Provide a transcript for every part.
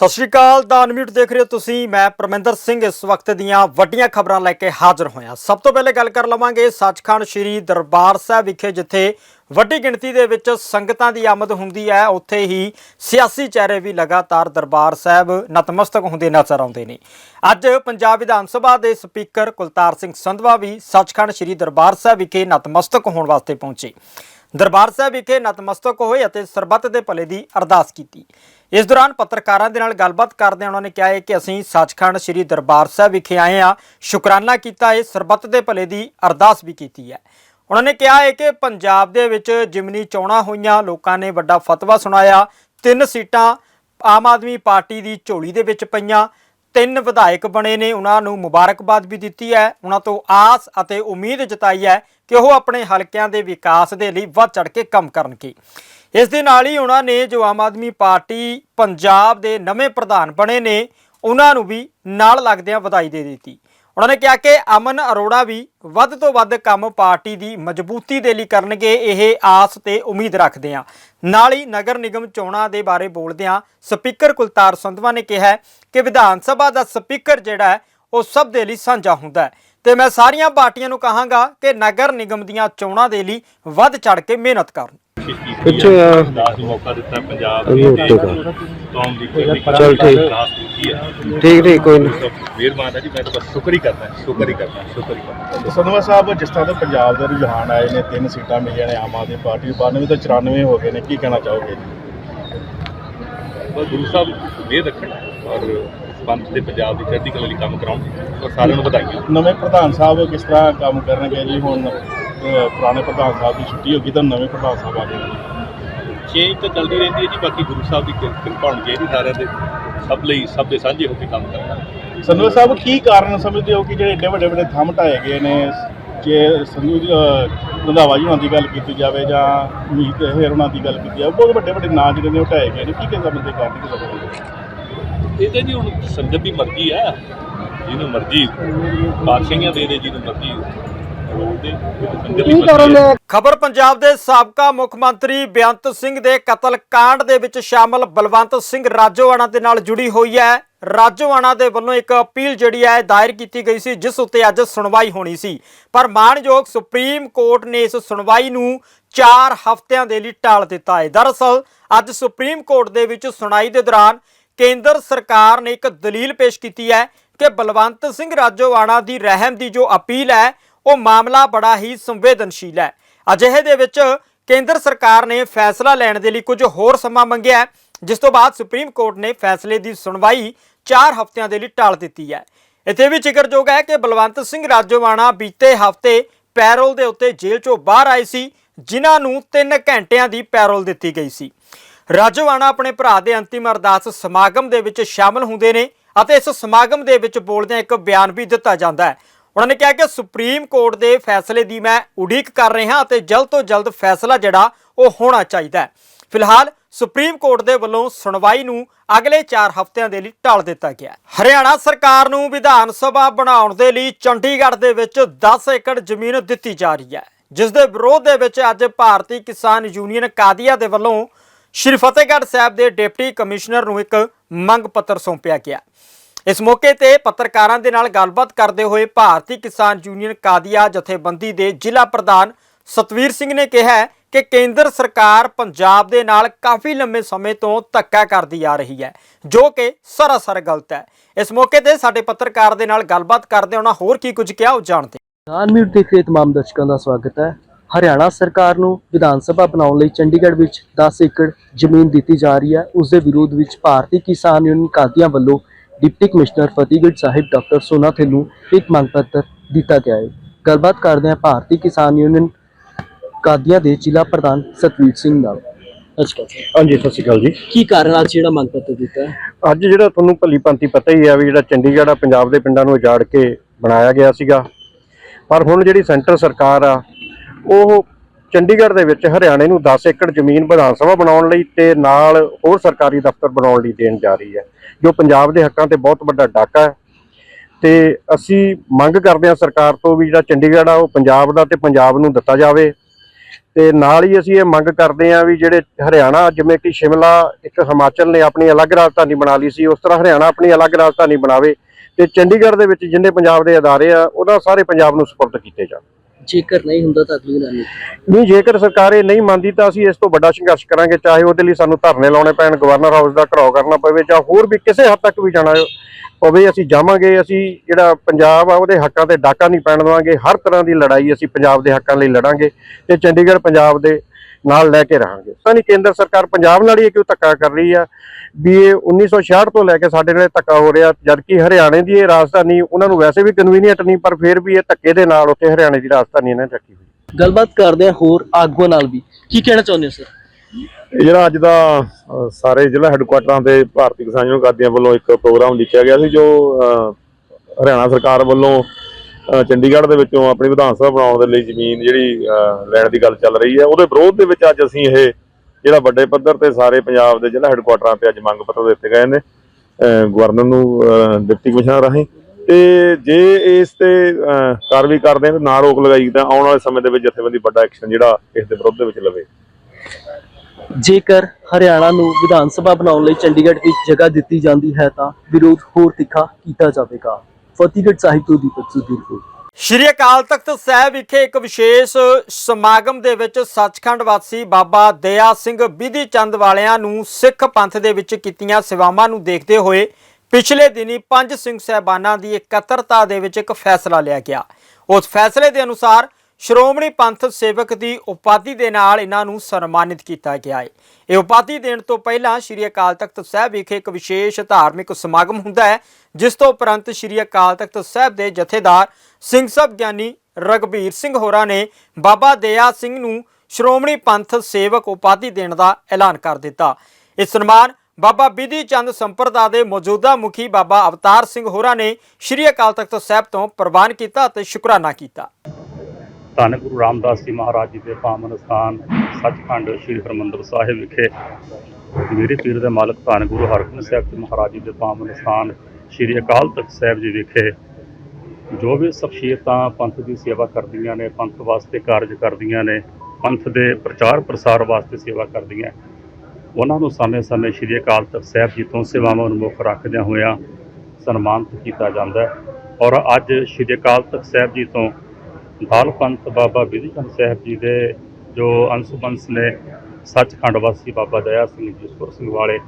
ਸਤਿ ਸ਼੍ਰੀ ਅਕਾਲ ਦਾ ਅਨਮਿਊਟ ਦੇਖ ਰਹੇ ਹੋ ਤੁਸੀਂ। ਮੈਂ ਪਰਮਿੰਦਰ ਸਿੰਘ ਇਸ ਵਕਤ ਦੀਆਂ ਵੱਡੀਆਂ ਖਬਰਾਂ ਲੈ ਕੇ ਹਾਜ਼ਰ ਹੋਇਆ। ਸਭ ਤੋਂ ਪਹਿਲੇ ਗੱਲ ਕਰ ਲਵਾਂਗੇ ਸੱਚਖੰਡ ਸ੍ਰੀ ਦਰਬਾਰ ਸਾਹਿਬ ਵਿਖੇ, ਜਿੱਥੇ ਵੱਡੀ ਗਿਣਤੀ ਦੇ ਵਿੱਚ ਸੰਗਤਾਂ ਦੀ ਆਮਦ ਹੁੰਦੀ ਹੈ, ਉੱਥੇ ਹੀ ਸਿਆਸੀ ਚਿਹਰੇ ਵੀ ਲਗਾਤਾਰ ਦਰਬਾਰ ਸਾਹਿਬ ਨਤਮਸਤਕ ਹੁੰਦੇ ਨਜ਼ਰ ਆਉਂਦੇ ਨੇ। ਅੱਜ ਪੰਜਾਬ ਵਿਧਾਨ ਸਭਾ ਦੇ ਸਪੀਕਰ ਕੁਲਤਾਰ ਸਿੰਘ ਸੰਧਵਾ ਵੀ ਸੱਚਖੰਡ ਸ੍ਰੀ ਦਰਬਾਰ ਸਾਹਿਬ ਵਿਖੇ ਨਤਮਸਤਕ ਹੋਣ ਵਾਸਤੇ ਪਹੁੰਚੇ। ਦਰਬਾਰ ਸਾਹਿਬ ਵਿਖੇ ਨਤਮਸਤਕ ਹੋਏ ਅਤੇ ਸਰਬੱਤ ਦੇ ਭਲੇ ਦੀ ਅਰਦਾਸ ਕੀਤੀ। ਇਸ ਦੌਰਾਨ ਪੱਤਰਕਾਰਾਂ ਦੇ ਨਾਲ ਗੱਲਬਾਤ ਕਰਦਿਆਂ ਉਹਨਾਂ ਨੇ ਕਿਹਾ ਹੈ ਕਿ ਅਸੀਂ ਸੱਚਖੰਡ ਸ੍ਰੀ ਦਰਬਾਰ ਸਾਹਿਬ ਵਿਖੇ ਆਏ ਹਾਂ। ਸ਼ੁਕਰਾਨਾ ਕੀਤਾ ਹੈ, ਸਰਬੱਤ ਦੇ ਭਲੇ ਦੀ ਅਰਦਾਸ ਵੀ ਕੀਤੀ ਹੈ। ਉਹਨਾਂ ਨੇ ਕਿਹਾ ਹੈ ਕਿ ਪੰਜਾਬ ਦੇ ਵਿੱਚ ਜਿਮਨੀ ਚੋਣਾਂ ਹੋਈਆਂ, ਲੋਕਾਂ ਨੇ ਵੱਡਾ ਫਤਵਾ ਸੁਣਾਇਆ, ਤਿੰਨ ਸੀਟਾਂ ਆਮ ਆਦਮੀ ਪਾਰਟੀ ਦੀ ਝੋਲੀ ਦੇ ਵਿੱਚ ਪਈਆਂ ਤਿੰਨ ਵਿਧਾਇਕ ਬਣੇ ਨੇ, ਉਹਨਾਂ ਨੂੰ ਮੁਬਾਰਕਬਾਦ ਵੀ ਦਿੱਤੀ ਹੈ, ਉਹਨਾਂ ਤੋਂ ਆਸ ਅਤੇ ਉਮੀਦ ਜਤਾਈ ਹੈ ਕਿ ਉਹ ਆਪਣੇ ਹਲਕਿਆਂ ਦੇ ਵਿਕਾਸ ਦੇ ਲਈ ਵੱਧ ਚੜ ਕੇ ਕੰਮ ਕਰਨਗੇ। ਇਸ ਦੇ ਨਾਲ ਹੀ ਉਹਨਾਂ ਨੇ ਜੋ ਆਮ ਆਦਮੀ ਪਾਰਟੀ ਪੰਜਾਬ ਦੇ ਨਵੇਂ ਪ੍ਰਧਾਨ ਬਣੇ ਨੇ, ਉਹਨਾਂ ਨੂੰ ਵੀ ਨਾਲ ਲੱਗਦਿਆਂ ਵਧਾਈ ਦੇ ਦਿੱਤੀ। ਉਹਨਾਂ ਨੇ ਕਿਹਾ ਕਿ ਅਮਨ ਅਰੋੜਾ ਵੀ ਵੱਧ ਤੋਂ ਵੱਧ ਕੰਮ ਪਾਰਟੀ ਦੀ ਮਜ਼ਬੂਤੀ ਦੇ ਲਈ ਕਰਨਗੇ ਇਹ ਆਸ ਤੇ ਉਮੀਦ ਰੱਖਦੇ ਆ ਨਾਲ ਹੀ ਨਗਰ ਨਿਗਮ ਚੋਣਾਂ ਦੇ ਬਾਰੇ ਬੋਲਦਿਆਂ ਸਪੀਕਰ ਕੁਲਤਾਰ ਸੰਧਵਾ ਨੇ ਕਿਹਾ ਕਿ ਵਿਧਾਨ ਸਭਾ ਦਾ ਸਪੀਕਰ ਜਿਹੜਾ ਹੈ ਉਹ ਸਭ ਦੇ ਲਈ ਸਾਂਝਾ ਹੁੰਦਾ ਹੈ। ਤੇ ਮੈਂ ਸਾਰੀਆਂ ਪਾਰਟੀਆਂ ਨੂੰ ਕਹਾਂਗਾ ਕਿ ਨਗਰ ਨਿਗਮ ਦੀਆਂ ਚੋਣਾਂ ਦੇ ਲਈ ਵੱਧ ਚੜ ਕੇ ਮਿਹਨਤ ਕਰਨ। ਕੁਛ ਦਾਸ ਮੌਕਾ ਦਿੱਤਾ ਪੰਜਾਬ ਦੇ। ਕੌਮ ਦੀ ਕੋਈ ਚੱਲ ਠੀਕ। ਰਾਸ ਕੀਤੀ ਹੈ ਠੀਕ ਠੀਕ ਕੋਈ ਨਾ ਮਿਹਰਬਾਨ ਹੈ ਜੀ ਮੈਂ ਤਾਂ ਬਸ ਸ਼ੁਕਰ ਹੀ ਕਰਦਾ ਸ਼ੁਕਰ ਹੀ ਕਰਦਾ ਸ਼ੁਕਰ ਹੀ ਕਰਦਾ ਸੰਧਵਾ ਸਾਹਿਬ ਜਿਸ ਤਰ੍ਹਾਂ ਦੇ ਪੰਜਾਬ ਦੇ ਰੁਝਾਨ ਆਏ ਨੇ ਤਿੰਨ ਸੀਟਾਂ ਮਿਲੀਆਂ ਨੇ ਆਮ ਆਦਮੀ ਪਾਰਟੀ ਨੂੰ 92 ਤੋਂ 94 ਹੋ ਗਏ ਨੇ ਕੀ ਕਹਿਣਾ ਚਾਹੋਗੇ ਬਸ ਗੁਰੂ ਸਾਹਿਬ ਮਿਹਰ ਰੱਖਣ ਔਰ ਪੰਥ ਦੇ ਪੰਜਾਬ ਦੀ ਚੜ੍ਹਦੀ ਕਲਾ ਲਈ ਕੰਮ ਕਰਾਉਣ ਔਰ ਸਾਰਿਆਂ ਨੂੰ ਵਧਾਈਆਂ ਨਵੇਂ ਪ੍ਰਧਾਨ ਸਾਹਿਬ ਕਿਸ ਤਰ੍ਹਾਂ ਕੰਮ ਕਰਨਗੇ ਜੀ ਹੁਣ ਪੁਰਾਣੇ ਪ੍ਰਧਾਨ ਸਾਹਿਬ ਦੀ ਛੁੱਟੀ ਹੋ ਗਈ ਤਾਂ ਨਵੇਂ ਪ੍ਰਧਾਨ ਸਾਹਿਬ ਆ ਗਏ ਚੇਂਜ ਤਾਂ ਚੱਲਦੀ ਰਹਿੰਦੀ ਹੈ ਜੀ ਬਾਕੀ ਗੁਰੂ ਸਾਹਿਬ ਦੀ ਕਿਰ- ਕਿਰਪਾ ਹੋਣੀ ਚਾਹੀਦੀ ਸਾਰਿਆਂ ਦੇ ਸਭ ਲਈ ਸਭ ਦੇ ਸਾਂਝੇ ਹੋ ਕੇ ਕੰਮ ਕਰਨਾ। ਸੰਧਵਾ ਸਾਹਿਬ ਕੀ ਕਾਰਨ ਸਮਝਦੇ ਹੋ ਕਿ ਜਿਹੜੇ ਏਡੇ ਵੱਡੇ ਵੱਡੇ ਥੰਮ ਢਾਏ ਗਏ ਨੇ ਜੇ ਸੰਧੂ ਰੰਧਾਵਾ ਜੀ ਉਹਨਾਂ ਦੀ ਗੱਲ ਕੀਤੀ ਜਾਵੇ ਜਾਂ ਮੀਤ ਹੇਰ ਉਹਨਾਂ ਦੀ ਗੱਲ ਕੀਤੀ ਜਾਵੇ ਬਹੁਤ ਵੱਡੇ ਵੱਡੇ ਨਾਂ ਜਿਹੜੇ ਨੇ ਉਹ ਢਾਏ ਗਏ ਨੇ ਕੀ ਕੀ ਸਮਝਦੇ ਕਾਰਨ ਕੀ ਸਮਝਦੇ ਇਹ ਤਾਂ ਜੀ ਹੁਣ ਸੰਗਤ ਦੀ ਮਰਜ਼ੀ ਹੈ ਜਿਹਨੂੰ ਮਰਜ਼ੀ ਬਾਦਸ਼ਾਹੀਆਂ ਦੇ ਦੇ ਜਿਹਨੂੰ ਮਰਜ਼ੀ। ਖਬਰ ਪੰਜਾਬ ਦੇ ਸਾਬਕਾ ਮੁੱਖ ਮੰਤਰੀ ਬੇਅੰਤ ਸਿੰਘ ਦੇ ਕਤਲ ਕਾਂਡ ਦੇ ਵਿੱਚ ਸ਼ਾਮਲ ਬਲਵੰਤ ਸਿੰਘ ਰਾਜੋਆਣਾ ਦੇ ਨਾਲ ਜੁੜੀ ਹੋਈ ਹੈ। ਰਾਜੋਆਣਾ ਦੇ ਵੱਲੋਂ ਇੱਕ ਅਪੀਲ ਜਿਹੜੀ ਹੈ ਦਾਇਰ ਕੀਤੀ ਗਈ ਸੀ, ਜਿਸ ਉੱਤੇ ਅੱਜ ਸੁਣਵਾਈ ਹੋਣੀ ਸੀ। ਪਰ ਮਾਣਯੋਗ ਸੁਪਰੀਮ ਕੋਰਟ ਨੇ ਇਸ ਸੁਣਵਾਈ ਨੂੰ 4 ਹਫ਼ਤਿਆਂ ਦੇ ਲਈ ਟਾਲ ਦਿੱਤਾ ਹੈ। ਦਰਅਸਲ, ਅੱਜ ਸੁਪਰੀਮ ਕੋਰਟ ਦੇ ਵਿੱਚ ਸੁਣਾਈ ਦੇ ਦੌਰਾਨ ਕੇਂਦਰ ਸਰਕਾਰ ਨੇ ਇੱਕ ਦਲੀਲ ਪੇਸ਼ ਕੀਤੀ ਹੈ ਕਿ ਬਲਵੰਤ ਸਿੰਘ ਰਾਜੋਆਣਾ ਦੀ ਰਹਿਮ ਦੀ ਜੋ ਅਪੀਲ ਹੈ ਉਹ ਮਾਮਲਾ ਬੜਾ ਹੀ ਸੰਵੇਦਨਸ਼ੀਲ ਹੈ। ਅਜਿਹੇ ਦੇ ਵਿੱਚ ਕੇਂਦਰ ਸਰਕਾਰ ਨੇ ਫੈਸਲਾ ਲੈਣ ਦੇ ਲਈ ਕੁਝ ਹੋਰ ਸਮਾਂ ਮੰਗਿਆ ਜਿਸ ਤੋਂ ਬਾਅਦ ਸੁਪਰੀਮ ਕੋਰਟ ਨੇ ਫੈਸਲੇ ਦੀ ਸੁਣਵਾਈ 4 ਹਫ਼ਤਿਆਂ ਦੇ ਲਈ ਟਾਲ ਦਿੱਤੀ ਹੈ। ਇੱਥੇ ਵੀ ਜ਼ਿਕਰਯੋਗ ਹੈ ਕਿ ਬਲਵੰਤ ਸਿੰਘ ਰਾਜੋਆਣਾ ਬੀਤੇ ਹਫ਼ਤੇ ਪੈਰੋਲ ਦੇ ਉੱਤੇ ਜੇਲ੍ਹ ਚੋਂ ਬਾਹਰ ਆਏ ਸੀ, ਜਿਨ੍ਹਾਂ ਨੂੰ 3 ਘੰਟਿਆਂ ਦੀ ਪੈਰੋਲ ਦਿੱਤੀ ਗਈ ਸੀ। ਰਾਜੋਆਣਾ ਆਪਣੇ ਭਰਾ ਦੇ ਅੰਤਿਮ ਅਰਦਾਸ ਸਮਾਗਮ ਦੇ ਵਿੱਚ ਸ਼ਾਮਲ ਹੁੰਦੇ ਨੇ ਅਤੇ ਇਸ ਸਮਾਗਮ ਦੇ ਵਿੱਚ ਬੋਲਦਿਆਂ ਇੱਕ ਬਿਆਨ ਵੀ ਦਿੱਤਾ ਜਾਂਦਾ ਹੈ। ਉਹਨਾਂ ਨੇ ਕਿਹਾ ਕਿ ਸੁਪਰੀਮ ਕੋਰਟ ਦੇ ਫੈਸਲੇ ਦੀ ਮੈਂ ਉਡੀਕ ਕਰ ਰਿਹਾ ਅਤੇ ਜਲਦ ਤੋਂ ਜਲਦ ਫੈਸਲਾ ਜਿਹੜਾ ਉਹ ਹੋਣਾ ਚਾਹੀਦਾ ਹੈ। ਫਿਲਹਾਲ ਸੁਪਰੀਮ ਕੋਰਟ ਦੇ ਵੱਲੋਂ ਸੁਣਵਾਈ ਨੂੰ ਅਗਲੇ 4 ਹਫ਼ਤਿਆਂ ਦੇ ਲਈ ਟਾਲ ਦਿੱਤਾ ਗਿਆ ਹਰਿਆਣਾ ਸਰਕਾਰ ਨੂੰ ਵਿਧਾਨ ਸਭਾ ਬਣਾਉਣ ਦੇ ਲਈ ਚੰਡੀਗੜ੍ਹ ਦੇ ਵਿੱਚ 10 ਏਕੜ ਜ਼ਮੀਨ ਦਿੱਤੀ ਜਾ ਰਹੀ ਹੈ। ਜਿਸ ਦੇ ਵਿਰੋਧ ਦੇ ਵਿੱਚ ਅੱਜ ਭਾਰਤੀ ਕਿਸਾਨ ਯੂਨੀਅਨ ਕਾਦੀਆ ਦੇ ਵੱਲੋਂ ਸ਼੍ਰੀ ਫਤਿਹਗੜ੍ਹ ਸਾਹਿਬ ਦੇ ਡਿਪਟੀ ਕਮਿਸ਼ਨਰ ਨੂੰ ਇੱਕ ਮੰਗ ਪੱਤਰ ਸੌਂਪਿਆ ਗਿਆ। ਇਸ ਮੌਕੇ ਤੇ ਪੱਤਰਕਾਰਾਂ ਦੇ ਨਾਲ ਗੱਲਬਾਤ ਕਰਦੇ ਹੋਏ ਭਾਰਤੀ ਕਿਸਾਨ ਯੂਨੀਅਨ ਕਾਦੀਆ ਜਥੇਬੰਦੀ ਦੇ ਜ਼ਿਲ੍ਹਾ ਪ੍ਰਧਾਨ ਸਤਵੀਰ ਸਿੰਘ ਨੇ ਕਿਹਾ ਕਿ ਕੇਂਦਰ ਸਰਕਾਰ ਪੰਜਾਬ ਦੇ ਨਾਲ ਕਾਫੀ ਲੰਮੇ ਸਮੇਂ ਤੋਂ ਧੱਕਾ ਕਰਦੀ ਆ ਰਹੀ ਹੈ, ਜੋ ਕਿ ਸਰਾਸਰ ਗਲਤ ਹੈ। ਇਸ ਮੌਕੇ ਤੇ ਸਾਡੇ ਪੱਤਰਕਾਰ ਦੇ ਨਾਲ ਗੱਲਬਾਤ ਕਰਦੇ ਉਹਨਾਂ ਹੋਰ ਕੀ ਕੁਝ ਕਿਹਾ ਉਹ ਜਾਣਦੇ ਅਨਮਿਊਟ ਦੇਖ ਰਹੇ ਤਮਾਮ ਦਰਸ਼ਕਾਂ ਦਾ ਸਵਾਗਤ ਹੈ। ਹਰਿਆਣਾ ਸਰਕਾਰ ਨੂੰ ਵਿਧਾਨ ਸਭਾ ਬਣਾਉਣ ਲਈ ਚੰਡੀਗੜ੍ਹ ਵਿੱਚ 10 ਏਕੜ ਜ਼ਮੀਨ ਦਿੱਤੀ ਜਾ ਰਹੀ ਹੈ। ਉਸ ਦੇ ਵਿਰੋਧ ਵਿੱਚ ਭਾਰਤੀ ਕਿਸਾਨ ਯੂਨੀਅਨ ਕਾਦੀਆਂ ਵੱਲੋਂ deputy commissioner Fatehgarh Sahib doctor Sona Thill ਨੂੰ ਇੱਕ ਮੰਗ ਪੱਤਰ ਦਿੱਤਾ ਗਿਆ ਹੈ। ਗੱਲਬਾਤ ਕਰਦੇ ਹਾਂ ਭਾਰਤੀ ਕਿਸਾਨ ਯੂਨੀਅਨ ਕਾਦੀਆਂ ਦੇ ਜ਼ਿਲ੍ਹਾ ਪ੍ਰਧਾਨ ਸਤਵੀਰ ਸਿੰਘ ਨਾਲ। ਅੱਛਾ ਹਾਂਜੀ ਸਤਿ ਸ਼੍ਰੀ ਅਕਾਲ ਜੀ। ਕੀ ਕਾਰਨ ਅੱਜ ਜਿਹੜਾ ਮੰਗ ਪੱਤਰ ਦਿੱਤਾ? ਹੈ ਅੱਜ ਜਿਹੜਾ ਤੁਹਾਨੂੰ ਭਲੀ ਭਾਂਤੀ ਪਤਾ ਹੀ ਆ ਵੀ ਜਿਹੜਾ ਚੰਡੀਗੜ੍ਹ ਆ ਪੰਜਾਬ ਦੇ ਪਿੰਡਾਂ ਨੂੰ ਉਜਾੜ ਕੇ ਬਣਾਇਆ ਗਿਆ ਸੀਗਾ। ਪਰ ਹੁਣ ਜਿਹੜੀ ਸੈਂਟਰ ਸਰਕਾਰ ਆ ਉਹ ਚੰਡੀਗੜ੍ਹ ਦੇ ਵਿੱਚ ਹਰਿਆਣੇ ਨੂੰ 10 ਏਕੜ ਜ਼ਮੀਨ ਵਿਧਾਨ ਸਭਾ ਬਣਾਉਣ ਲਈ ਤੇ ਨਾਲ ਹੋਰ ਸਰਕਾਰੀ ਦਫ਼ਤਰ ਬਣਾਉਣ ਲਈ ਦੇਣ ਜਾ ਰਹੀ ਹੈ, ਜੋ ਪੰਜਾਬ ਦੇ ਹੱਕਾਂ ਤੇ ਬਹੁਤ ਵੱਡਾ ਡਾਕਾ ਹੈ। ਤੇ ਅਸੀਂ ਮੰਗ ਕਰਦੇ ਹਾਂ ਸਰਕਾਰ ਤੋਂ ਵੀ ਜਿਹੜਾ ਚੰਡੀਗੜ੍ਹ ਆ, ਉਹ ਪੰਜਾਬ ਦਾ ਤੇ ਪੰਜਾਬ ਨੂੰ ਦਿੱਤਾ ਜਾਵੇ। ਤੇ ਨਾਲ ਹੀ ਅਸੀਂ ਇਹ ਮੰਗ ਕਰਦੇ ਹਾਂ ਵੀ ਜਿਹੜੇ ਹਰਿਆਣਾ, ਜਿਵੇਂ ਕਿ ਸ਼ਿਮਲਾ, ਇੱਕ ਹਿਮਾਚਲ ਨੇ ਆਪਣੀ ਅਲੱਗ ਰਾਜਧਾਨੀ ਬਣਾ ਲਈ ਸੀ, ਉਸ ਤਰ੍ਹਾਂ ਹਰਿਆਣਾ ਆਪਣੀ ਅਲੱਗ ਰਾਜਧਾਨੀ ਬਣਾਵੇ ਤੇ ਚੰਡੀਗੜ੍ਹ ਦੇ ਵਿੱਚ ਜਿੰਨੇ ਪੰਜਾਬ ਦੇ ਅਦਾਰੇ ਆ ਉਹਨਾਂ ਸਾਰੇ ਪੰਜਾਬ ਨੂੰ ਸਪੁਰਦ ਕੀਤੇ ਜਾਣ। ਜੇਕਰ ਨਹੀਂ ਹੁੰਦਾ ਤਾਂ ਅਗਲੀ ਰਣਨੀਤੀ ਨਹੀਂ, ਜੇਕਰ ਸਰਕਾਰ ਇਹ ਨਹੀਂ ਮੰਨਦੀ ਤਾਂ ਅਸੀਂ ਇਸ ਤੋਂ ਵੱਡਾ ਸੰਘਰਸ਼ ਕਰਾਂਗੇ, ਚਾਹੇ ਉਹਦੇ ਲਈ ਸਾਨੂੰ ਧਰਨੇ ਲਾਉਣੇ ਪੈਣ ਗਵਰਨਰ ਹਾਊਸ ਦਾ ਘਰਾਓ ਕਰਨਾ ਪਵੇ ਜਾਂ ਹੋਰ ਵੀ ਕਿਸੇ ਹੱਦ ਤੱਕ ਵੀ ਜਾਣਾ ਪਵੇ ਅਸੀਂ ਜਾਵਾਂਗੇ, ਅਸੀਂ ਜਿਹੜਾ ਪੰਜਾਬ ਆ, ਉਹਦੇ ਹੱਕਾਂ ਤੇ ਡਾਕਾ ਨਹੀਂ ਪੈਣ ਦੇਵਾਂਗੇ, ਹਰ ਤਰ੍ਹਾਂ ਦੀ ਲੜਾਈ ਅਸੀਂ ਪੰਜਾਬ ਦੇ ਹੱਕਾਂ ਲਈ ਲੜਾਂਗੇ ਤੇ ਚੰਡੀਗੜ੍ਹ ਪੰਜਾਬ ਦੇ ਨਾਲ ਲੈ ਕੇ ਰਹਾਂਗੇ। ਨਹੀਂ ਕੇਂਦਰ ਸਰਕਾਰ ਪੰਜਾਬ ਨਾਲ ਹੀ ਇਹ ਕਿਉਂ ਧੱਕਾ ਕਰ ਰਹੀ ਆ? ਵੀ ਇਹ 1966 ਤੋਂ ਲੈ ਕੇ ਸਾਡੇ ਨਾਲ ਧੱਕਾ ਹੋ ਰਿਹਾ ਜਦਕਿ ਹਰਿਆਣੇ ਦੀ ਇਹ ਰਾਜਧਾਨੀ ਉਹਨਾਂ ਨੂੰ ਵੈਸੇ ਵੀ ਕਨਵੀਨੀਅੰਟ ਨਹੀਂ ਪਰ ਫਿਰ ਵੀ ਇਹ ਧੱਕੇ ਦੇ ਨਾਲ ਉੱਥੇ ਹਰਿਆਣੇ ਦੀ ਰਾਜਧਾਨੀ ਇਹਨਾਂ ਨੇ ਚੱਕੀ ਹੋਈ ਗੱਲਬਾਤ ਕਰਦੇ ਹਾਂ ਹੋਰ ਆਗੂਆਂ ਨਾਲ ਵੀ। ਕੀ ਕਹਿਣਾ ਚਾਹੁੰਦੇ ਹੋ ਸਰ? ਇਹ ਜਿਹੜਾ ਅੱਜ ਦਾ ਸਾਰੇ ਜ਼ਿਲ੍ਹਾ ਹੈੱਡਕੁਆਟਰਾਂ ਤੇ ਭਾਰਤੀ ਕਿਸਾਨ ਯੂਨੀਅਨ ਕਾਦੀਆਂ ਵੱਲੋਂ ਇੱਕ ਪ੍ਰੋਗਰਾਮ ਲਿਖਿਆ ਗਿਆ ਸੀ ਜੋ ਹਰਿਆਣਾ ਸਰਕਾਰ ਵੱਲੋਂ ਚੰਡੀਗੜ੍ਹ ਦੇ ਵਿੱਚੋਂ ਆਪਣੀ ਵਿਧਾਨ ਸਭਾ ਬਣਾਉਣ ਦੇ ਲਈ ਜ਼ਮੀਨ ਜਿਹੜੀ ਲੈਣ ਦੀ ਗੱਲ ਚੱਲ ਰਹੀ ਹੈ। ਉਹਦੇ ਵਿਰੋਧ ਦੇ ਵਿੱਚ ਅੱਜ ਅਸੀਂ ਇਹ ਜਿਹੜਾ ਵੱਡੇ ਪੱਧਰ ਤੇ ਸਾਰੇ ਪੰਜਾਬ ਦੇ ਜ਼ਿਲ੍ਹਾ ਹੈੱਡਕੁਆਟਰਾਂ ਤੇ ਅੱਜ ਮੰਗ ਪੱਤਰ ਦਿੱਤੇ ਗਏ ਨੇ ਗਵਰਨਰ ਨੂੰ ਡਿਪਟੀ ਕਮਿਸ਼ਨਰ ਰਾਹੀਂ। ਤੇ ਜੇ ਇਸ ਤੇ ਕਾਰਵਾਈ ਕਰਦੇ ਆ ਤਾਂ ਨਾ ਰੋਕ ਲਗਾਈ ਤਾਂ ਆਉਣ ਵਾਲੇ ਸਮੇਂ ਦੇ ਵਿੱਚ ਜਥੇਬੰਦੀ ਵੱਡਾ ਐਕਸ਼ਨ ਜਿਹੜਾ ਇਸ ਦੇ ਵਿਰੁੱਧ ਦੇ ਵਿੱਚ ਲਵੇ। ਜੇਕਰ ਹਰਿਆਣਾ ਨੂੰ ਵਿਧਾਨ ਸਭਾ ਬਣਾਉਣ ਲਈ ਚੰਡੀਗੜ੍ਹ ਵਿੱਚ ਜਗ੍ਹਾ ਦਿੱਤੀ ਜਾਂਦੀ ਹੈ ਤਾਂ ਵਿਰੋਧ ਹੋਰ ਤਿੱਖਾ ਕੀਤਾ ਜਾਵੇਗਾ। ਫਤਿਹਗੜ੍ਹ ਸਾਹਿਬ ਤੋਂ ਦੀਪਕ ਸੁਧੀਰਪੁਰ ਸ਼੍ਰੀ ਅਕਾਲ ਤਖਤ ਸਾਹਿਬ ਵਿਖੇ ਇੱਕ ਵਿਸ਼ੇਸ਼ ਸਮਾਗਮ ਦੇ ਵਿੱਚ ਸੱਚਖੰਡ ਵਾਸੀ ਬਾਬਾ ਦਇਆ ਸਿੰਘ ਵਿਧੀ ਚੰਦ ਵਾਲਿਆਂ ਨੂੰ ਸਿੱਖ ਪੰਥ ਦੇ ਵਿੱਚ ਕੀਤੀਆਂ ਸੇਵਾਵਾਂ ਨੂੰ ਦੇਖਦੇ ਹੋਏ ਪਿਛਲੇ ਦਿਨੀ ਪੰਜ ਸਿੰਘ ਸਹਿਬਾਨਾਂ ਦੀ ਇਕੱਤਰਤਾ ਦੇ ਵਿੱਚ ਇੱਕ ਫੈਸਲਾ ਲਿਆ ਗਿਆ। ਉਸ ਫੈਸਲੇ ਦੇ ਅਨੁਸਾਰ ਸ਼੍ਰੋਮਣੀ ਪੰਥ ਸੇਵਕ ਦੀ ਉਪਾਧੀ ਦੇ ਨਾਲ ਇਹਨਾਂ ਨੂੰ ਸਨਮਾਨਿਤ ਕੀਤਾ ਗਿਆ ਹੈ। ਇਹ ਉਪਾਧੀ ਦੇਣ ਤੋਂ ਪਹਿਲਾਂ ਸ਼੍ਰੀ ਅਕਾਲ ਤਖਤ ਸਾਹਿਬ ਵਿਖੇ ਇੱਕ ਵਿਸ਼ੇਸ਼ ਧਾਰਮਿਕ ਸਮਾਗਮ ਹੁੰਦਾ ਹੈ, ਜਿਸ ਤੋਂ ਉਪਰੰਤ ਸ਼੍ਰੀ ਅਕਾਲ ਤਖਤ ਸਾਹਿਬ ਦੇ ਜਥੇਦਾਰ ਸਿੰਘ ਸਭ ਗਿਆਨੀ ਰਗਬੀਰ ਸਿੰਘ ਹੋਰਾਂ ਨੇ ਬਾਬਾ ਦਇਆ ਸਿੰਘ ਨੂੰ ਸ਼੍ਰੋਮਣੀ ਪੰਥ ਸੇਵਕ ਉਪਾਧੀ ਦੇਣ ਦਾ ਐਲਾਨ ਕਰ ਦਿੱਤਾ। ਇਹ ਸਨਮਾਨ ਬਾਬਾ ਬਿਧੀ ਚੰਦ ਸੰਪਰਦਾ ਦੇ ਮੌਜੂਦਾ ਮੁਖੀ ਬਾਬਾ ਅਵਤਾਰ ਸਿੰਘ ਹੋਰਾਂ ਨੇ ਸ਼੍ਰੀ ਅਕਾਲ ਤਖਤ ਸਾਹਿਬ ਤੋਂ ਪ੍ਰਵਾਨ ਕੀਤਾ ਅਤੇ ਸ਼ੁਕਰਾਨਾ ਕੀਤਾ। ਧੰਨ ਗੁਰੂ ਰਾਮਦਾਸ ਜੀ ਮਹਾਰਾਜ ਜੀ ਦੇ ਪਾਵਨ ਸਥਾਨ, ਸੱਚਖੰਡ ਸ੍ਰੀ ਹਰਿਮੰਦਰ ਸਾਹਿਬ ਵਿਖੇ। ਮੇਰੇ ਪੀਰ ਦੇ ਮਾਲਕ ਧੰਨ ਗੁਰੂ ਹਰਗੋਬਿੰਦ ਸਾਹਿਬ ਜੀ ਮਹਾਰਾਜ ਜੀ ਦੇ ਪਾਵਨ ਸਥਾਨ, ਸ੍ਰੀ ਅਕਾਲ ਤਖਤ ਸਾਹਿਬ ਜੀ ਵਿਖੇ। ਜੋ ਵੀ ਸ਼ਖਸੀਅਤਾਂ ਪੰਥ ਦੀ ਸੇਵਾ ਕਰਦੀਆਂ ਨੇ, ਪੰਥ ਵਾਸਤੇ ਕਾਰਜ ਕਰਦੀਆਂ ਨੇ, ਪੰਥ ਦੇ ਪ੍ਰਚਾਰ ਪ੍ਰਸਾਰ ਵਾਸਤੇ ਸੇਵਾ ਕਰਦੀਆਂ। ਉਹਨਾਂ ਨੂੰ ਸਮੇਂ-ਸਮੇਂ ਸ੍ਰੀ ਅਕਾਲ ਤਖਤ ਸਾਹਿਬ ਜੀ ਤੋਂ ਸੇਵਾਵਾਂ ਨੂੰ ਮੁੱਖ ਰੱਖਦਿਆਂ ਹੋਇਆਂ ਸਨਮਾਨਿਤ ਕੀਤਾ ਜਾਂਦਾ ਹੈ। ਔਰ ਅੱਜ ਸ੍ਰੀ ਅਕਾਲ ਤਖਤ ਸਾਹਿਬ ਜੀ ਤੋਂ ਦਾਲ ਪੰਥ ਬਾਬਾ ਬਿਧੀ ਚੰਦ ਸਾਹਿਬ ਜੀ ਦੇ ਜੋ ਅੰਸ਼ੁਬੰਸ ਨੇ ਸੱਚਖੰਡ ਵਾਸੀ ਬਾਬਾ ਦਇਆ ਸਿੰਘ ਜੀ ਸੁਰ ਸਿੰਘ ਵਾਲੇ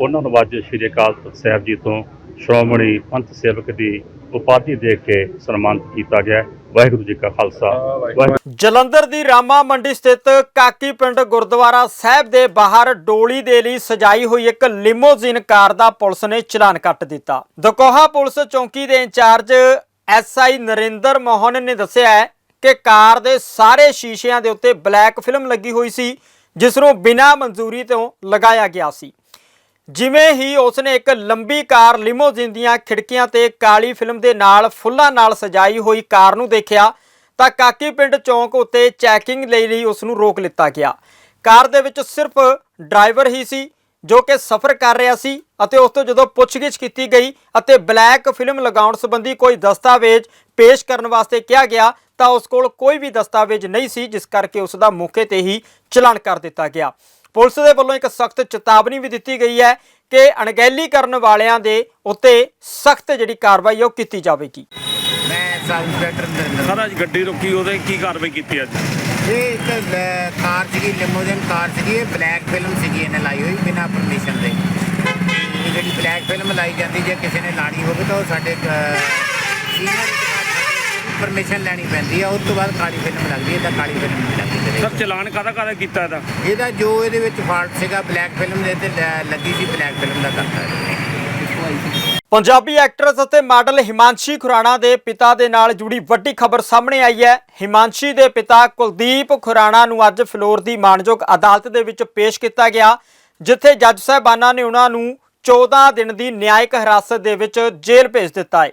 ਉਹਨਾਂ ਨੂੰ ਅੱਜ ਸ੍ਰੀ ਅਕਾਲ ਤਖਤ ਸਾਹਿਬ ਜੀ ਤੋਂ ਸ਼੍ਰੋਮਣੀ ਪੰਥ ਸੇਵਕ ਦੀ ਉਪਾਧੀ ਦੇ ਕੇ ਸਨਮਾਨਿਤ ਕੀਤਾ ਗਿਆ। ਵਾਹਿਗੁਰੂ ਜੀ ਕਾ ਖਾਲਸਾ। ਵਾਹਿਗੁਰੂ ਜਲੰਧਰ ਦੀ ਰਾਮਾ ਮੰਡੀ ਸਥਿਤ ਕਾਕੀ ਪਿੰਡ ਗੁਰਦੁਆਰਾ ਸਾਹਿਬ ਦੇ ਬਾਹਰ ਡੋਲੀ ਦੇ ਲਈ ਸਜਾਈ ਹੋਈ ਇੱਕ ਲਿਮੋਜ਼ਿਨ ਕਾਰ ਦਾ ਪੁਲਿਸ ਨੇ ਚਲਾਨ ਕੱਟ ਦਿੱਤਾ। ਦਕੋਹਾ ਪੁਲਿਸ ਚੌਂਕੀ ਦੇ ਇੰਚਾਰਜ ਐਸਆਈ ਨਰਿੰਦਰ ਮੋਹਨ ਨੇ ਦੱਸਿਆ ਹੈ ਕਿ ਕਾਰ ਦੇ ਸਾਰੇ ਸ਼ੀਸ਼ਿਆਂ ਦੇ ਉੱਤੇ ਬਲੈਕ ਫਿਲਮ ਲੱਗੀ ਹੋਈ ਸੀ, ਜਿਸ ਨੂੰ ਬਿਨਾਂ ਮਨਜ਼ੂਰੀ ਤੋਂ ਲਗਾਇਆ ਗਿਆ ਸੀ। ਜਿਵੇਂ ਹੀ ਉਸਨੇ ਇੱਕ ਲੰਬੀ ਕਾਰ ਲਿਮੋਜ਼ਿਨ ਦੀਆਂ ਖਿੜਕੀਆਂ ਤੇ ਕਾਲੀ ਫਿਲਮ ਦੇ ਨਾਲ ਫੁੱਲਾਂ ਨਾਲ ਸਜਾਈ ਹੋਈ ਕਾਰ ਨੂੰ ਦੇਖਿਆ, ਤਾਂ ਕਾਕੀ ਪਿੰਡ ਚੌਂਕ ਉੱਤੇ ਚੈਕਿੰਗ ਲਈ ਲਈ ਉਸ ਨੂੰ ਰੋਕ ਲਿੱਤਾ ਗਿਆ। ਕਾਰ ਦੇ ਵਿੱਚ ਸਿਰਫ ਡਰਾਈਵਰ ਹੀ ਸੀ, ਜੋ ਕਿ ਸਫ਼ਰ ਕਰ ਰਿਹਾ ਸੀ ਅਤੇ ਉਸ ਤੋਂ ਜਦੋਂ ਪੁੱਛਗਿੱਛ ਕੀਤੀ ਗਈ ਅਤੇ ਬਲੈਕ ਫਿਲਮ ਲਗਾਉਣ ਸੰਬੰਧੀ ਕੋਈ ਦਸਤਾਵੇਜ਼ ਪੇਸ਼ ਕਰਨ ਵਾਸਤੇ ਕਿਹਾ ਗਿਆ ਤਾਂ ਉਸ ਕੋਲ ਕੋਈ ਵੀ ਦਸਤਾਵੇਜ਼ ਨਹੀਂ ਸੀ ਜਿਸ ਕਰਕੇ ਉਸ ਦਾ ਮੌਕੇ ਤੇ ਹੀ ਚਲਾਨ ਕਰ ਦਿੱਤਾ ਗਿਆ। ਪੁਲਿਸ ਦੇ ਵੱਲੋਂ ਇੱਕ ਸਖਤ ਚੇਤਾਵਨੀ ਵੀ ਦਿੱਤੀ ਗਈ ਹੈ ਕਿ ਅਣਗਹਿਲੀ ਕਰਨ ਵਾਲਿਆਂ ਦੇ ਉੱਤੇ ਸਖਤ ਜਿਹੜੀ ਕਾਰਵਾਈ ਹੈ ਉਹ ਕੀਤੀ ਜਾਵੇਗੀ। ਮੈਂ ਸਬ ਇੰਸਪੈਕਟਰ ਨਰਿੰਦਰ ਸਰ ਅੱਜ ਗੱਡੀ ਰੁਕੀ ਉਹਦੇ ਕੀ ਕਾਰਵਾਈ ਕੀਤੀ ਅੱਜ? ਇਹ ਇੱਕ ਲੈ- ਕਾਰ ਸੀਗੀ ਲਿਮੋਜ਼ਿਨ ਕਾਰ ਸੀਗੀ ਇਹ ਬਲੈਕ ਫਿਲਮ ਸੀਗੀ ਇਹਨੇ ਲਾਈ ਹੋਈ ਬਿਨਾਂ ਪਰਮਿਸ਼ਨ ਦੇ। ਇਹ ਜਿਹੜੀ ਬਲੈਕ ਫਿਲਮ ਲਾਈ ਜਾਂਦੀ ਜੇ ਕਿਸੇ ਨੇ ਲਾਣੀ ਹੋਵੇ ਤਾਂ ਉਹ ਸਾਡੇ ਸੀਨੀਅਰ ਪਰਮਿਸ਼ਨ ਲੈਣੀ ਪੈਂਦੀ ਆ ਉਸ ਤੋਂ ਬਾਅਦ ਕਾਲੀ ਫਿਲਮ ਲੱਗਦੀ ਹੈ ਤਾਂ ਕਾਲੀ ਫਿਲਮ ਨਹੀਂ ਲੱਗਦੀ ਇਹਦੇ ਵਿੱਚ। ਚਲਾਨ ਕਾਹਦਾ ਕਾਹਦਾ ਕੀਤਾ ਇਹਦਾ? ਇਹਦਾ ਜੋ ਇਹਦੇ ਵਿੱਚ ਫਾਲਟ ਸੀਗਾ ਬਲੈਕ ਫਿਲਮ ਦੇ ਤੇ ਲੈ- ਲੱਗੀ ਸੀ ਬਲੈਕ ਫਿਲਮ ਦਾ ਕਰਤਾ ਪੰਜਾਬੀ ਐਕਟਰਸ ਅਤੇ ਮਾਡਲ ਹਿਮਾਂਸ਼ੀ ਖੁਰਾਣਾ ਦੇ ਪਿਤਾ ਦੇ ਨਾਲ ਜੁੜੀ ਵੱਡੀ ਖਬਰ ਸਾਹਮਣੇ ਆਈ ਹੈ। ਹਿਮਾਂਸ਼ੀ ਦੇ ਪਿਤਾ ਕੁਲਦੀਪ ਖੁਰਾਣਾ ਨੂੰ ਅੱਜ ਫਲੋਰ ਦੀ ਮਾਣਯੋਗ ਅਦਾਲਤ ਦੇ ਵਿੱਚ ਪੇਸ਼ ਕੀਤਾ ਗਿਆ ਜਿੱਥੇ ਜੱਜ ਸਾਹਿਬਾਨਾਂ ਨੇ ਉਹਨਾਂ ਨੂੰ 14 ਦਿਨ ਦੀ ਨਿਆਇਕ ਹਿਰਾਸਤ ਦੇ ਵਿੱਚ ਜੇਲ੍ਹ ਭੇਜ ਦਿੱਤਾ ਹੈ।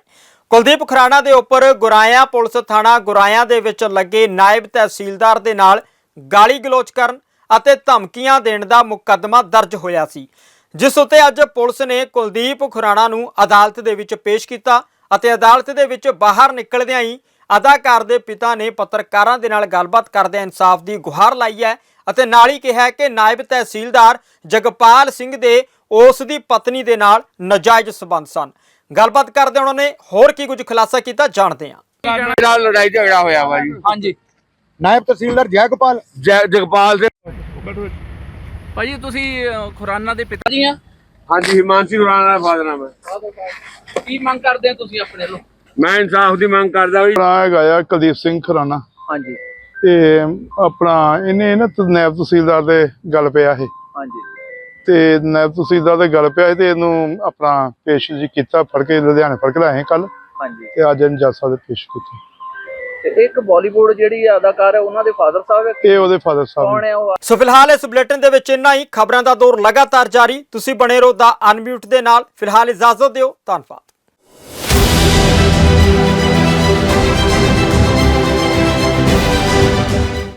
ਕੁਲਦੀਪ ਖੁਰਾਣਾ ਦੇ ਉੱਪਰ ਗੁਰਾਇਆ ਪੁਲਿਸ ਥਾਣਾ ਗੁਰਾਇਆ ਦੇ ਵਿੱਚ ਲੱਗੇ ਨਾਇਬ ਤਹਿਸੀਲਦਾਰ ਦੇ ਨਾਲ ਗਾਲੀ ਗਲੋਚ ਕਰਨ ਅਤੇ ਧਮਕੀਆਂ ਦੇਣ ਦਾ ਮੁਕੱਦਮਾ ਦਰਜ ਹੋਇਆ ਸੀ। ਜਿਸ ਉੱਤੇ ਅੱਜ ਪੁਲਿਸ ਨੇ ਕੁਲਦੀਪ ਖੁਰਾਣਾ ਨੂੰ ਅਦਾਲਤ ਦੇ ਵਿੱਚ ਪੇਸ਼ ਕੀਤਾ ਅਤੇ ਅਦਾਲਤ ਦੇ ਵਿੱਚ ਬਾਹਰ ਨਿਕਲਦਿਆਂ ਹੀ ਅਦਾਕਾਰ ਦੇ ਪਿਤਾ ਨੇ ਪੱਤਰਕਾਰਾਂ ਦੇ ਨਾਲ ਗੱਲਬਾਤ ਕਰਦਿਆਂ ਇਨਸਾਫ ਦੀ ਗੁਹਾਰ ਲਾਈ ਹੈ ਅਤੇ ਨਾਲ ਹੀ ਕਿਹਾ ਕਿ ਨਾਇਬ ਤਹਿਸੀਲਦਾਰ ਜਗਪਾਲ ਸਿੰਘ ਦੇ ਉਸ ਦੀ ਪਤਨੀ ਦੇ ਨਾਲ ਨਾਜਾਇਜ਼ ਸਬੰਧ ਸਨ। ਗੱਲਬਾਤ ਕਰਦੇ ਉਹਨਾਂ ਨੇ ਹੋਰ ਕੀ ਕੁਝ ਖੁਲਾਸਾ ਕੀਤਾ ਜਾਣਦੇ ਹਾਂ। ਨਾਲ ਲੜਾਈ ਝਗੜਾ ਹੋਇਆ ਵਾ ਜੀ। ਹਾਂਜੀ। ਨਾਇਬ ਤਹਿਸੀਲਦਾਰ ਜੈਗੋਪਾਲ ਜਗਪਾਲ ਦੇ ਭਾਜੀ ਤੁਸੀਂ ਅਹ, ਖੁਰਾਨਾ ਦੇ ਪਿਤਾ ਜੀ ਆ? ਹਾਂਜੀ ਹਿਮਾਂਸ਼ੀ ਉਰਾਣਾ ਦਾ ਫਾਦਰ ਨਾਮ ਹੈ ਕੀ ਮੰਗ ਕਰਦੇ ਆ ਤੁਸੀਂ ਆਪਣੇ ਵੱਲੋਂ ਮੈਂ ਇਨਸਾਫ ਦੀ ਮੰਗ ਕਰਦਾ ਵੀ ਆਪਣਾ ਹੈਗਾ ਆ ਕੁਲਦੀਪ ਸਿੰਘ ਖਰਾਣਾ ਹਾਂਜੀ। ਤੇ ਆਪਣਾ ਇਹਨੇ ਨਾ ਤ- ਨਾਇਬ ਤਹਿਸੀਲਦਾਰ ਦੇ ਗੱਲ ਪਿਆ ਇਹ। ਹਾਂਜੀ। ਤੇ ਨਾਇਬ ਤਹਿਸੀਲਦਾਰ ਦੇ ਗੱਲ ਪਿਆ ਸੀ ਤੇ ਇਹਨੂੰ ਆਪਣਾ ਪੇਸ਼ ਜੀ ਕੀਤਾ ਫੜ ਕੇ ਲੁਧਿਆਣੇ ਫੜ ਕੇ ਲਾਏ ਕੱਲ ਹਾਂਜੀ। ਤੇ ਅੱਜ ਇਹਨੂੰ ਜੱਜ ਸਾਹਿਬ ਦੇ ਪੇਸ਼ ਕੀਤਾ। ਤੇ ਇੱਕ ਬਾਲੀਵੁੱਡ ਜਿਹੜੀ ਅਦਾਕਾਰ ਹੈ ਉਹਨਾਂ ਦੇ ਫਾਦਰ ਸਾਹਿਬ ਹੈ ਇਹ ਉਹਦੇ ਫਾਦਰ ਸਾਹਿਬ ਕੌਣ ਹੈ ਉਹ? ਸੋ ਫਿਲਹਾਲ ਇਸ ਬੁਲੇਟਿਨ ਦੇ ਵਿੱਚ ਇੰਨਾ ਹੀ। ਖਬਰਾਂ ਦਾ ਦੌਰ ਲਗਾਤਾਰ ਜਾਰੀ। ਤੁਸੀਂ ਬਣੇ ਰਹੋ ਦਾ ਅਨਮਿਊਟ ਦੇ ਨਾਲ। ਫਿਲਹਾਲ ਇਜਾਜ਼ਤ ਦਿਓ। ਧੰਨਵਾਦ।